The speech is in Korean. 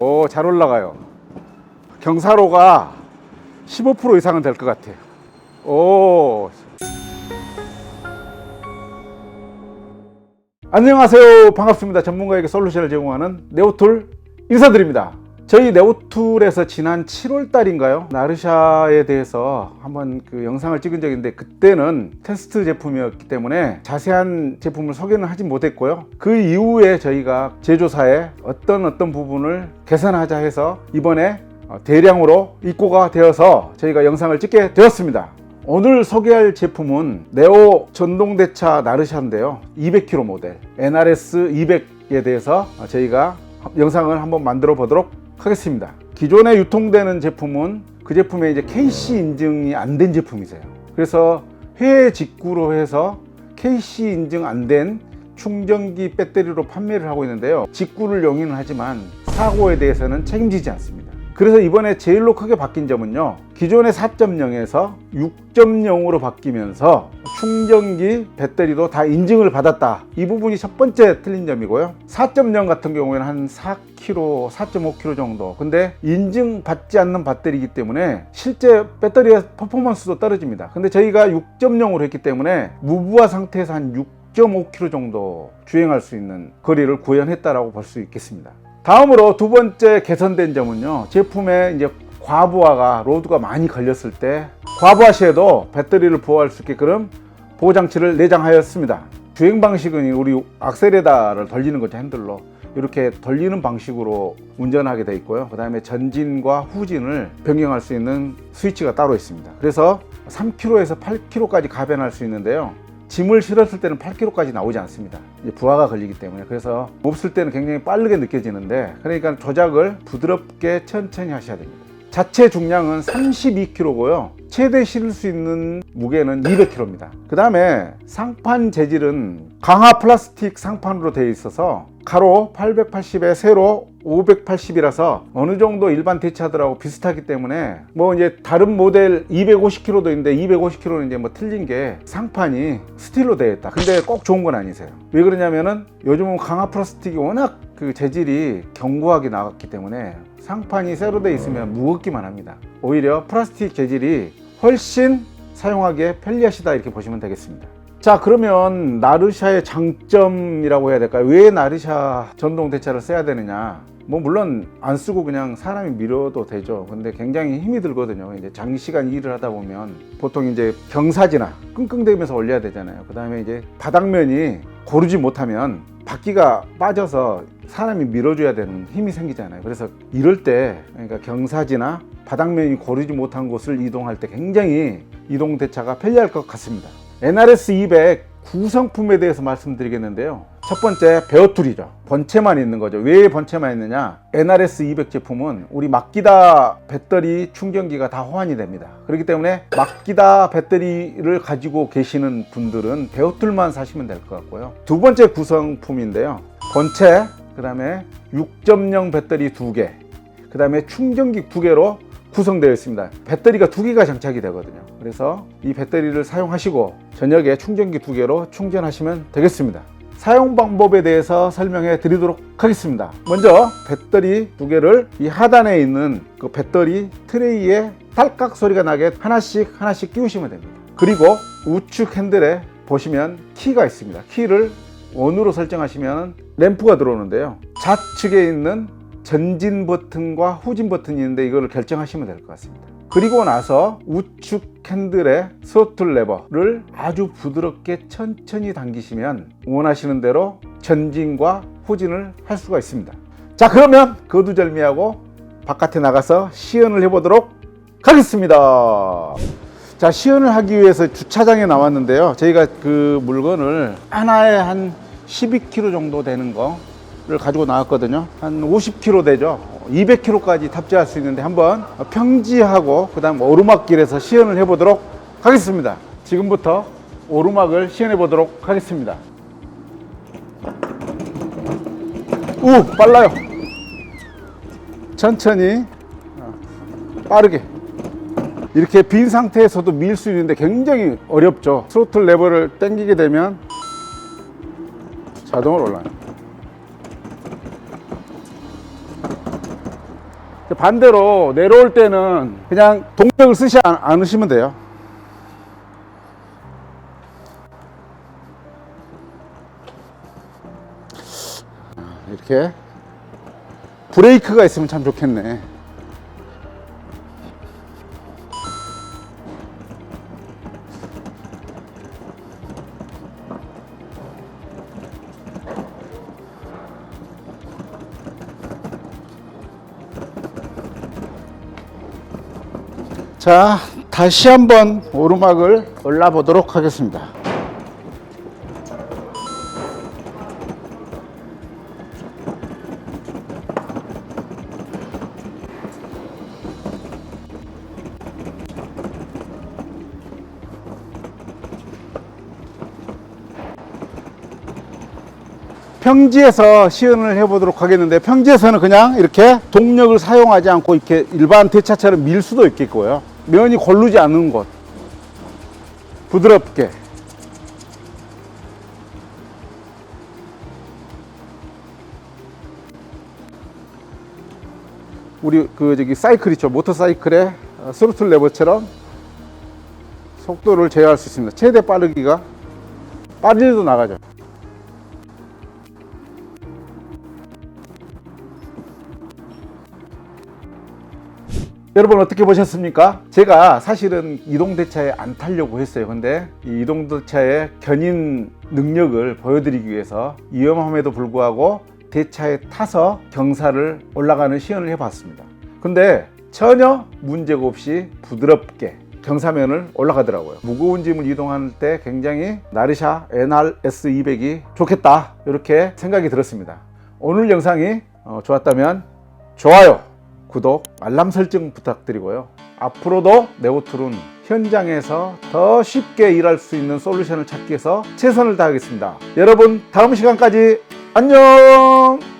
오, 잘 올라가요. 경사로가 15% 이상은 될 것 같아요. 오. 안녕하세요. 반갑습니다. 전문가에게 솔루션을 제공하는 네오툴 인사드립니다. 저희 네오툴에서 지난 7월 달인가요? 나르샤에 대해서 한번 그 영상을 찍은 적이 있는데 그때는 테스트 제품이었기 때문에 자세한 제품을 소개는 하지 못했고요. 그 이후에 저희가 제조사에 어떤 어떤 부분을 개선하자 해서 이번에 어, 대량으로 입고가 되어서 저희가 영상을 찍게 되었습니다. 오늘 소개할 제품은 네오 전동대차 나르샤인데요. 200km 모델 NRS 200에 대해서 저희가 영상을 한번 만들어 보도록 하겠습니다. 기존에 유통되는 제품은 그 제품에 이제 KC 인증이 안 된 제품이세요. 그래서 해외 직구로 해서 KC 인증 안 된 충전기 배터리로 판매를 하고 있는데요. 직구를 용인은 하지만 사고에 대해서는 책임지지 않습니다. 그래서 이번에 제일로 크게 바뀐 점은요. 기존의 4.0에서 6.0으로 바뀌면서 충전기 배터리도 다 인증을 받았다. 이 부분이 첫 번째 틀린 점이고요. 4.0 같은 경우에는 한 4kg, 4.5kg 정도. 근데 인증 받지 않는 배터리이기 때문에 실제 배터리의 퍼포먼스도 떨어집니다. 근데 저희가 6.0으로 했기 때문에 무부하 상태에서 한 6.5km 정도 주행할 수 있는 거리를 구현했다라고 볼 수 있겠습니다. 다음으로 두 번째 개선된 점은요. 제품에 이제 과부하가 로드가 많이 걸렸을 때 과부하 시에도 배터리를 보호할 수 있게끔 보호 장치를 내장하였습니다. 주행 방식은 우리 악셀에다를 돌리는 거죠 핸들로 이렇게 돌리는 방식으로 운전하게 되어 있고요. 그 다음에 전진과 후진을 변경할 수 있는 스위치가 따로 있습니다. 그래서 3km에서 8km까지 가변할 수 있는데요. 짐을 실었을 때는 8km까지 나오지 않습니다. 부하가 걸리기 때문에 그래서 없을 때는 굉장히 빠르게 느껴지는데 그러니까 조작을 부드럽게 천천히 하셔야 됩니다. 자체 중량은 32kg고요. 최대 실을 수 있는 무게는 200kg입니다. 그 다음에 상판 재질은 강화 플라스틱 상판으로 되어 있어서 가로 880에 세로 580이라서 어느 정도 일반 대차들하고 비슷하기 때문에 뭐 이제 다른 모델 250kg도 있는데 250kg는 이제 뭐 틀린 게 상판이 스틸로 되어 있다. 근데 꼭 좋은 건 아니세요. 왜 그러냐면은 요즘은 강화 플라스틱이 워낙 그 재질이 견고하게 나왔기 때문에 상판이 세로 돼 있으면 무겁기만 합니다. 오히려 플라스틱 재질이 훨씬 사용하기에 편리하시다 이렇게 보시면 되겠습니다. 자 그러면 나르샤의 장점이라고 해야 될까요? 왜 나르샤 전동 대차를 써야 되느냐? 뭐 물론 안 쓰고 그냥 사람이 밀어도 되죠. 근데 굉장히 힘이 들거든요. 이제 장시간 일을 하다 보면 보통 이제 경사지나 끙끙대면서 올려야 되잖아요. 그 다음에 이제 바닥면이 고르지 못하면 바퀴가 빠져서 사람이 밀어줘야 되는 힘이 생기잖아요. 그래서 이럴 때 그러니까 경사지나 바닥면이 고르지 못한 곳을 이동할 때 굉장히 이동 대차가 편리할 것 같습니다. NRS 200 구성품에 대해서 말씀드리겠는데요. 첫 번째 베어툴이죠. 번체만 있는 거죠. 왜 번체만 있느냐? NRS 200 제품은 우리 막기다 배터리 충전기가 다 호환이 됩니다. 그렇기 때문에 막기다 배터리를 가지고 계시는 분들은 베어툴만 사시면 될 것 같고요. 두 번째 구성품인데요. 본체, 그 다음에 6.0 배터리 두 개, 그 다음에 충전기 두 개로 구성되어 있습니다. 배터리가 두 개가 장착이 되거든요. 그래서 이 배터리를 사용하시고 저녁에 충전기 두 개로 충전하시면 되겠습니다. 사용 방법에 대해서 설명해 드리도록 하겠습니다. 먼저 배터리 두 개를 이 하단에 있는 그 배터리 트레이에 딸깍 소리가 나게 하나씩 하나씩 끼우시면 됩니다. 그리고 우측 핸들에 보시면 키가 있습니다. 키를 원으로 설정하시면 램프가 들어오는데요. 좌측에 있는 전진 버튼과 후진 버튼이 있는데 이거를 결정하시면 될 것 같습니다. 그리고 나서 우측 핸들의 스로틀 레버를 아주 부드럽게 천천히 당기시면 원하시는 대로 전진과 후진을 할 수가 있습니다. 자 그러면 거두절미하고 바깥에 나가서 시연을 해보도록 하겠습니다. 자 시연을 하기 위해서 주차장에 나왔는데요. 저희가 그 물건을 하나에 한 12kg 정도 되는 거 를 가지고 나왔거든요. 한 50kg 되죠. 200kg까지 탑재할 수 있는데 한번 평지하고 그다음 오르막길에서 시연을 해보도록 하겠습니다. 지금부터 오르막을 시연해 보도록 하겠습니다. 우 빨라요. 천천히 어, 빠르게 이렇게 빈 상태에서도 밀 수 있는데 굉장히 어렵죠. 스로틀 레버를 당기게 되면 자동으로 올라요. 반대로 내려올 때는 그냥 동력을 쓰지 않- 않으시면 돼요. 아, 이렇게 브레이크가 있으면 참 좋겠네. 자, 다시 한번 오르막을 올라 보도록 하겠습니다. 평지에서 시연을 해보도록 하겠는데 평지에서는 그냥 이렇게 동력을 사용하지 않고 이렇게 일반 대차처럼 밀 수도 있겠고요. 면이 고르지 않는 곳. 부드럽게. 우리 그 저기 사이클 있죠? 모터사이클의 어, 스로틀 레버처럼 속도를 제어할 수 있습니다. 최대 빠르기가 빠르게도 나가죠 여러분 어떻게 보셨습니까? 제가 사실은 이동대차에 안 타려고 했어요. 근데 이 이동대차의 견인 능력을 보여드리기 위해서 위험함에도 불구하고 대차에 타서 경사를 올라가는 시연을 해봤습니다. 근데 전혀 문제가 없이 부드럽게 경사면을 올라가더라고요. 무거운 짐을 이동할 때 굉장히 나르샤 NRS200이 좋겠다 이렇게 생각이 들었습니다. 오늘 영상이 어, 좋았다면 좋아요, 구독, 알람 설정 부탁드리고요. 앞으로도 네오툴은 현장에서 더 쉽게 일할 수 있는 솔루션을 찾기 위해서 최선을 다하겠습니다. 여러분 다음 시간까지 안녕!